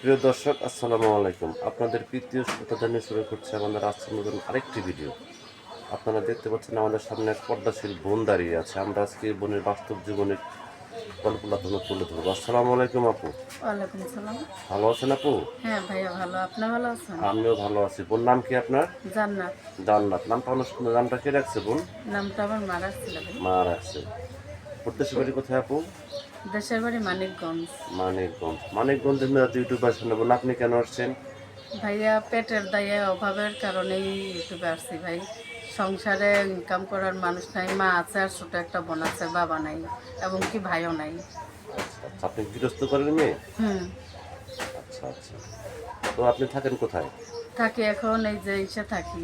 প্রিয় দর্শক আসসালামু আলাইকুম। আপনাদের তৃতীয় শ্রোতা জানিয়ে শুরু করছে আমাদের আজকের নতুন আরেকটি ভিডিও। আপনারা দেখতে পাচ্ছেন আমাদের সামনে এক পর্দাশীল বোন দাঁড়িয়ে আছে। আমরা আজকে বোনের বাস্তব জীবনের গল্পটা আপনাদের তুলে ধরবো। আসসালামু আলাইকুম আপু। ওয়ালাইকুম সালাম ভালো আছেন আপু? হ্যাঁ ভাইয়া ভালো। আপনি ভালো আছেন? আমিও ভালো আছি। বোন নাম কি আপনার? জান্নাত। জান্নাত। নামটা অনেক সুন্দর নামটা কে রাখছে বোন? নামটা আমার মারার ছিল মা রাখছে। প্রত্যেক বাড়ি কোথায় আপু? দেশের বাড়ি মানিকগঞ্জ। মানিকগঞ্জ। মানিকগঞ্জের মেয়ে ইউটিউবার শুনে বোন আপনি কেন আসছেন? ভাইয়া পেটের দায়ে অভাবের কারণেই ইউটিউবে আসছি ভাই। সংসারে ইনকাম করার মানুষ নাই মা আছে আর ছোট একটা বোন আছে বাবা নাই এবং কি ভাইও নাই। আচ্ছা আচ্ছা আপনি গৃহস্থ করেন মেয়ে? হুম। আচ্ছা আচ্ছা। তো আপনি থাকেন কোথায়? থাকি এখন এই যে ইসে থাকি।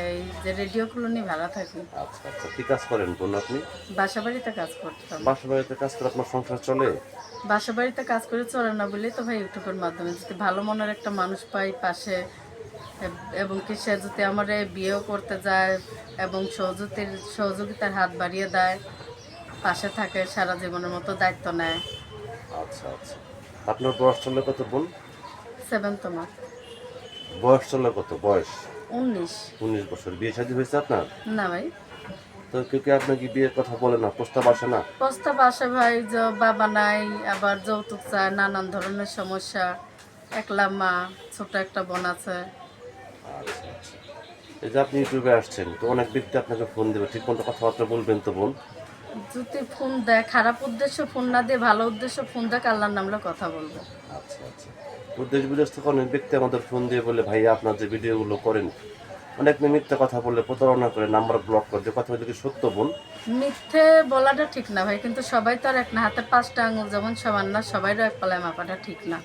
এই যে রেডিও কলোনি ভাড়া থাকি। আচ্ছা আচ্ছা কি কাজ করেন বোন আপনি? বাসা বাড়িতে কাজ করতাম। বাসা বাড়িতে কাজ করে আপনার সংসার চলে? বাসা বাড়িতে কাজ করে চলে না বলেই তো ভাই ইউটিউবের মাধ্যমে। যদি ভালো মনের একটা মানুষ পাই পাশে এবং কি সে যদি আমার বিয়েও করতে যায় এবং সহযোগিতার সহযোগিতার হাত বাড়িয়ে দেয় পাশে থাকে সারা জীবনের মতো দায়িত্ব নেয়। আচ্ছা আচ্ছা। আপনার বয়স চলে কত বোন? সেভেন তোমার। বয়স চলে কত? বয়স? উনিশ। উনিশ বছর। বিয়ে শাদী হয়েছে আপনার? না ভাই। তো কেউ কি আপনার কি বিয়ের কথা বলে না? প্রস্তাব আসে না? প্রস্তাব আসে ভাই যে বাবা নাই আবার যৌতুক চায় নানান ধরনের সমস্যা। একলা মা ছোট একটা বোন আছে। আচ্ছা আচ্ছা। এই যে আপনি ইউটিউবে আসছেন তো অনেক ব্যক্তি আপনাকে ফোন দেবে। ঠিক মতো কথাবার্তা বলবেন তো বোন? যদি ফোন দেয় খারাপ উদ্দেশ্য ফোন না দিয়ে ভালো উদ্দেশ্য ফোন দেয় আল্লাহর নামলে কথা বলব। আচ্ছা আচ্ছা। তো দেশ বিদেশ থেকে অনেক ব্যক্তি আমাদের ফোন দিয়ে বলে ভাইয়া আপনার যে ভিডিওগুলো করেন অনেক মিথ্যা কথা বললে প্রতারণা করে নাম্বার ব্লক করে যে কথা কি সত্য বোন? মিথ্যে বলাটা ঠিক না ভাই কিন্তু সবাই তো আর এক না হাতে পাঁচটা আঙুল যেমন সমান না সবাইরও এক পালায় মাপাটা ঠিক না।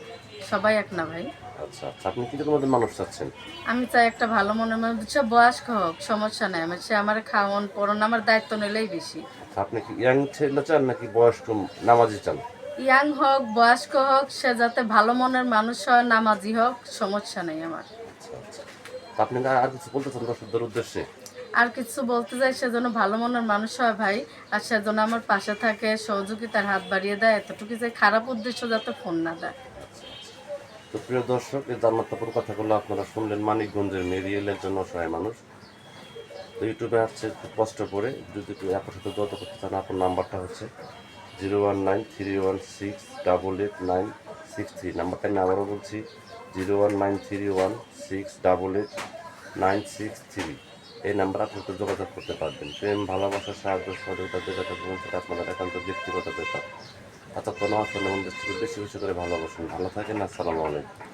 সবাই এক না ভাই। আচ্ছা আচ্ছা। আপনি কি মধ্যে মানুষ চাচ্ছেন? আমি চাই একটা ভালো মনের মানুষ বয়স্ক হোক সমস্যা নেই। আমার সে আমার খাওয়ান পড়ন আমার দায়িত্ব নিলেই বেশি। আপনি কি ইয়াং ছেলে চান নাকি বয়স্ক নামাজি চান? ইয়াং হোক বয়স্ক হোক সে যাতে ভালো মনের মানুষ হয় নামাজি হোক সমস্যা নেই আমার। আচ্ছা আচ্ছা। আপনি আর কিছু বলতে চান দর্শকদের উদ্দেশ্যে? আর কিছু বলতে চাই সে যেন ভালো মনের মানুষ হয় ভাই আর সে যেন আমার পাশে থাকে সহযোগিতার হাত বাড়িয়ে দেয় এতটুকু যে খারাপ উদ্দেশ্য যাতে ফোন না দেয়। তো প্রিয় দর্শক এই জান্নাতপুর কথাগুলো আপনারা শুনলেন মানিকগঞ্জের মেরিয়েলের জন্য অসহায় মানুষ। তো ইউটিউবে আসছে, খুব কষ্ট করে। যদি কেউ আপনার সাথে যোগাযোগ করতে চান, আপনার নাম্বারটা হচ্ছে zero one nine three one six double eight nine six three. নাম্বারটা আমি আবারও বলছি, zero one nine three one six double eight nine six three. এই নাম্বার আপনি যোগাযোগ করতে পারবেন। প্রেম, ভালোবাসা, সাহায্য, সহযোগিতা যেটা করবেন সেটা আপনাদের একান্ত, ব্যক্তিগত ব্যাপার। অর্থাৎ কোনো আসলে বেশি বেশি করে ভালোবাসুন। ভালো থাকেন, আসসালামু আলাইকুম।